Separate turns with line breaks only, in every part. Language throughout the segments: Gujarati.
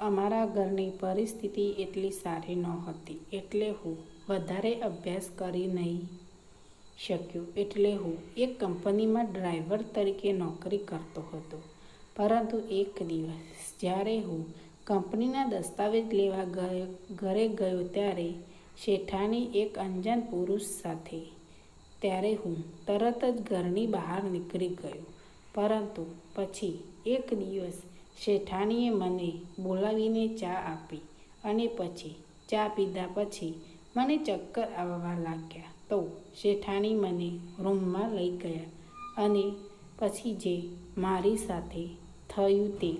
અમારા ઘરની પરિસ્થિતિ એટલી સારી નહોતી. એટલે હું વધારે અભ્યાસ કરી નહીં શક્યો. એટલે હું એક કંપનીમાં ડ્રાઈવર તરીકે નોકરી કરતો હતો. પરંતુ એક દિવસ જ્યારે હું કંપનીના દસ્તાવેજ લેવા ગયો, ઘરે ગયો ત્યારે શેઠાણી એક અંજાન પુરુષ સાથે. ત્યારે હું તરત જ ઘરની બહાર નીકળી ગયો. પરંતુ પછી એક દિવસ શેઠાણીએ મને બોલાવીને ચા આપી અને પછી ચા પીધા પછી મને ચક્કર આવવા લાગ્યા. તો શેઠાણી મને રૂમમાં લઈ ગયા અને પછી જે મારી સાથે થયું તે.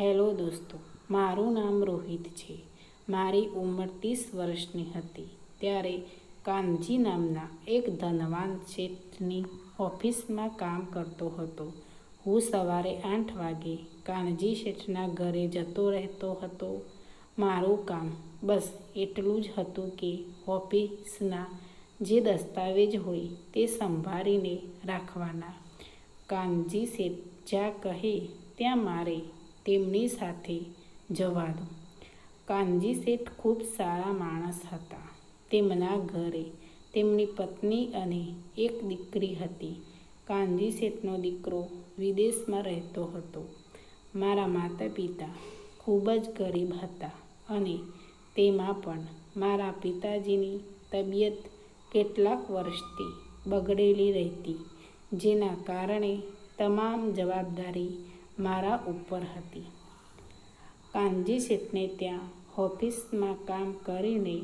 હેલો દોસ્તો, મારું નામ રોહિત છે. મારી ઉંમર ત્રીસ વર્ષની હતી. ત્યારે કાનજી નામના એક ધનવાન શેઠની ઓફિસમાં કામ કરતો હતો. હું સવારે આઠ વાગે કાનજી શેઠના ઘરે જતો રહેતો હતો. મારું કામ બસ એટલું જ હતું કે ઓફિસના જે દસ્તાવેજ હોય તે સંભાળીને રાખવાના. કાનજી શેઠ જ્યાં કહે ત્યાં મારે તેમની સાથે જવાનું. કાનજી શેઠ ખૂબ સારા માણસ હતા. તેમના ઘરે તેમની પત્ની અને એક દીકરી હતી. કાનજી શેઠનો દીકરો વિદેશમાં રહેતો હતો. મારા માતા પિતા ખૂબ જ ગરીબ હતા અને તેમાં પણ મારા પિતાજીની તબિયત કેટલાક વર્ષથી બગડેલી રહેતી, જેના કારણે તમામ જવાબદારી મારા ઉપર હતી. કાનજી શેઠને ત્યાં ઓફિસમાં કામ કરીને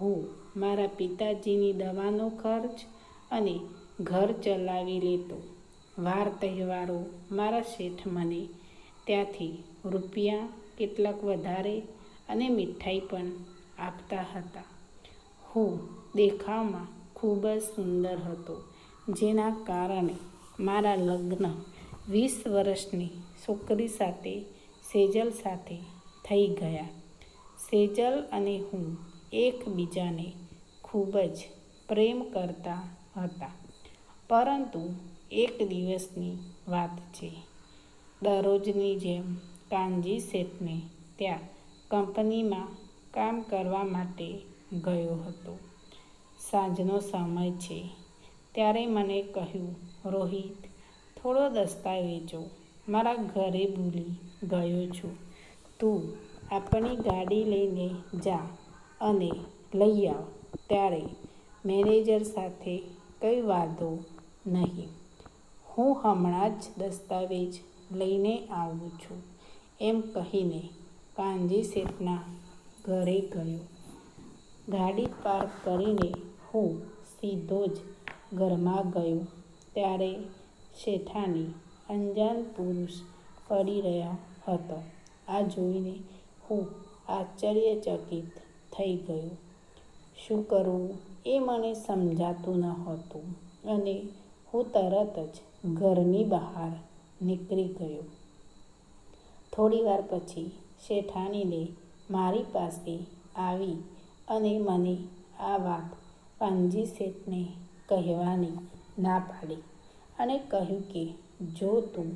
હું મારા પિતાજીની દવાનો ખર્ચ અને ઘર ચલાવી લેતો. વાર તહેવારો મારા શેઠ મને ત્યાંથી રૂપિયા કેટલાક વધારે અને મીઠાઈ પણ આપતા હતા. હું દેખાવમાં ખૂબ જ સુંદર હતો, જેના કારણે મારા લગ્ન વીસ વર્ષની છોકરી સાથે, સેજલ સાથે થઈ ગયા. સેજલ અને હું એકબીજાને ખૂબ જ પ્રેમ કરતા હતા. પરંતુ એક દિવસની વાત છે. દરરોજની જેમ કાનજી શેઠને ત્યાં કંપનીમાં કામ કરવા માટે ગયો હતો. સાંજનો સમય છે. ત્યારે મને કહ્યું, રોહિત, થોડો દસ્તાવેજો. મારા ઘરે ભૂલી ગયો છું. તું આપણી ગાડી લઈને જા અને લઈ આવ. ત્યારે મેનેજર સાથે કંઈ વાંધો નહીં. હું હમણાં જ દસ્તાવેજ લઈને આવું છું. એમ કહીને કાનજી શેઠના ઘરે ગયો. ગાડી પાર્ક કરીને હું સીધો જ ઘરમાં ગયો. ત્યારે શેઠાની અંજાન પુરુષ પડી રહ્યા હતો. આ જોઈને હું આશ્ચર્યચકિત થઈ ગયો. શું કરવું એ મને સમજાતું ન હતું અને હું તરત જ ઘરની બહાર નીકળી ગયો. થોડીવાર પછી શેઠાણીને મારી પાસે આવી અને મને આ વાત પાનજી શેઠને કહેવાની ના પાડી અને કહ્યું કે, જો તું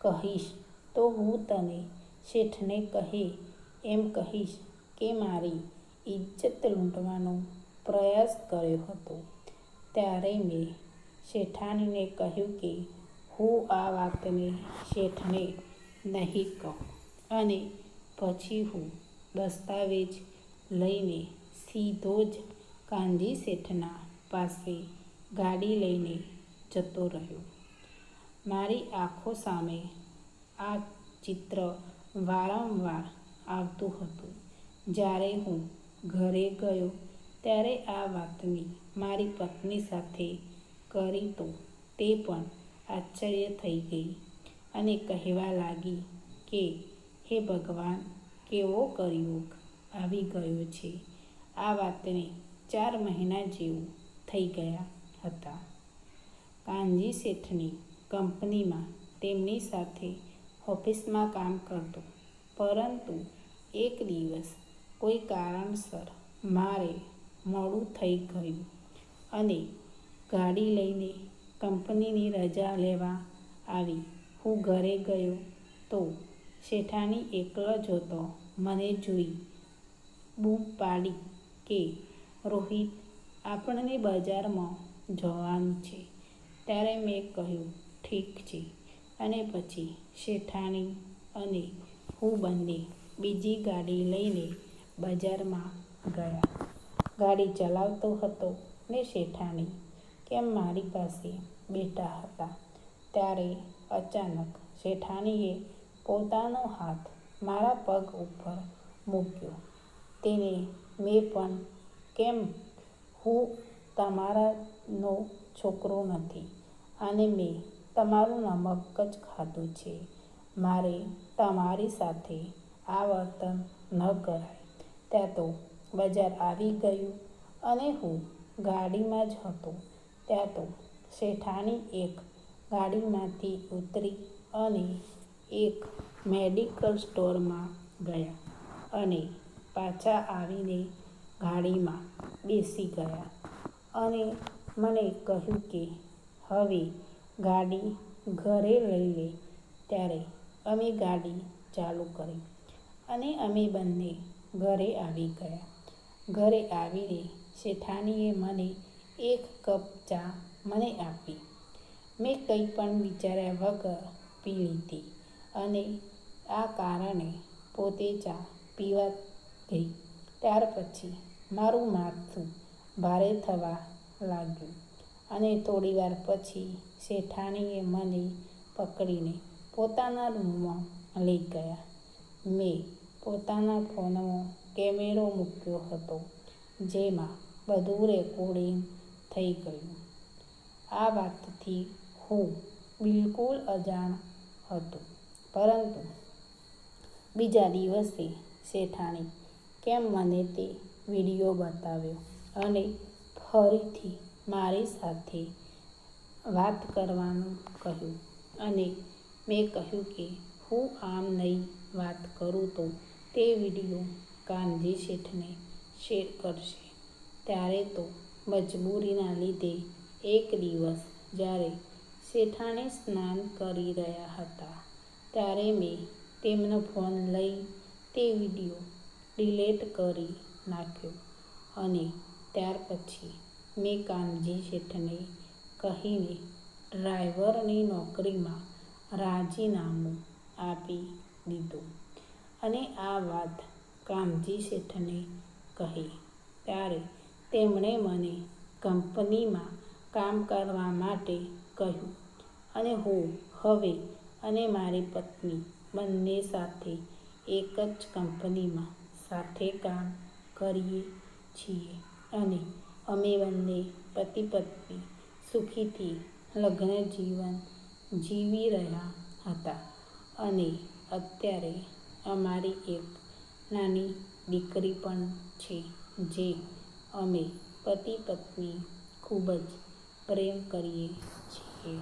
કહીશ તો હું તને શેઠને કહે એમ કહીશ કે મારી ઇજ્જત લૂંટવાનો પ્રયાસ કર્યો હતો. ત્યારે મેં શેઠાણીને કહ્યું કે હું આ વાતને શેઠને નહીં કહું. અને પછી હું દસ્તાવેજ લઈને સીધો જ કાનજી શેઠના પાસે ગાડી લઈને જતો રહ્યો. મારી આંખો સામે આ ચિત્ર વારંવાર આવતું હતું. જ્યારે હું ઘરે ગયો ત્યારે આ વાતની મારી પત્ની સાથે કરી તો તે પણ આશ્ચર્ય થઈ ગઈ અને કહેવા લાગી કે, હે ભગવાન, કેવો કળિયુગ આવી ગયો છે. આ વાતને ચાર મહિના જેવું થઈ ગયા હતા. કાનજી શેઠની કંપનીમાં તેમની સાથે ઓફિસમાં કામ કરતો, પરંતુ એક દિવસ કોઈ કારણસર મારે મોડું થઈ ગયું અને ગાડી લઈને કંપનીની રજા લેવા આવી. હું ઘરે ગયો તો શેઠાણી એકલો જ હતો. મને જોઈ બૂમ પાડી કે, રોહિત, આપણને બજારમાં જવાનું છે. ત્યારે મેં કહ્યું, ઠીક છે. અને પછી શેઠાણી અને હું બંને બીજી ગાડી લઈને બજારમાં ગયા. ગાડી ચલાવતો હતો ને શેઠાણી કેમ મારી પાસે બેઠા હતા? ત્યારે અચાનક શેઠાણીએ પોતાનો હાથ મારા પગ ઉપર મૂક્યો. તેને મેં પણ કેમ? હું તમારાનો છોકરો નથી અને મેં તમારું નમક જ ખાધું છે. મારે તમારી સાથે આ વર્તન ન કરાય. ત્યાં તો બજાર આવી ગયું અને હું ગાડીમાં જ હતો. ત્યાં તો શેઠાણી એક ગાડીમાંથી ઉતરી અને એક મેડિકલ સ્ટોરમાં ગયા અને પાછા આવીને ગાડીમાં બેસી ગયા. અને મને કહ્યું કે, હવે ગાડી ઘરે લઈ લે. ત્યારે અમે ગાડી ચાલુ કરી અને અમે બંને ઘરે આવી ગયા. ઘરે આવીને શેઠાણીએ મને એક કપ ચા મને આપી. મેં કંઈ પણ વિચાર્યા વગર પી લીધી અને આ કારણે પોતે ચા પીવા ગઈ. ત્યાર પછી મારું માથું ભારે થવા લાગ્યું અને થોડીવાર પછી શેઠાણીએ મને પકડીને પોતાના રૂમમાં લઈ ગયા. મેં પોતાના ફોનમાં કેમેરો મૂક્યો હતો, જેમાં બધું રેકોર્ડિંગ થઈ ગયું. આ વાતથી હું બિલકુલ અજાણ હતો. પરંતુ બીજા દિવસે શેઠાણી કેમ મને તે વીડિયો બતાવ્યો અને ફરીથી મારી સાથે વાત કરવાનું કહ્યું અને મેં કહ્યું કે હું આમ નહીં વાત કરું તો તે વીડિયો કાનજી શેઠને શેર કરશે. ત્યારે તો મજબૂરીના લીધે એક દિવસ જ્યારે શેઠાણી સ્નાન કરી રહ્યા હતા, ત્યારે મેં તેમનો ફોન લઈ તે વીડિયો ડિલેટ કરી નાખ્યો અને ત્યાર પછી મેં કાનજી શેઠને કહીને ડ્રાઈવરની નોકરીમાં રાજીનામું આપી દીધું અને આ વાત કામજી શેઠને કહી. ત્યારે તેમણે મને કંપનીમાં કામ કરવા માટે કહ્યું, અને હું, હવે અને મારી પત્ની બંને સાથે એક જ કંપનીમાં સાથે કામ કરીએ છીએ અને અમે બંને પતિ પત્ની સુખીથી લગ્ન જીવન જીવી રહ્યા હતા. અને અત્યારે અમારી એક નાની દીકરી પણ છે જે અમે પતિ પત્ની ખૂબ જ પ્રેમ કરીએ છીએ.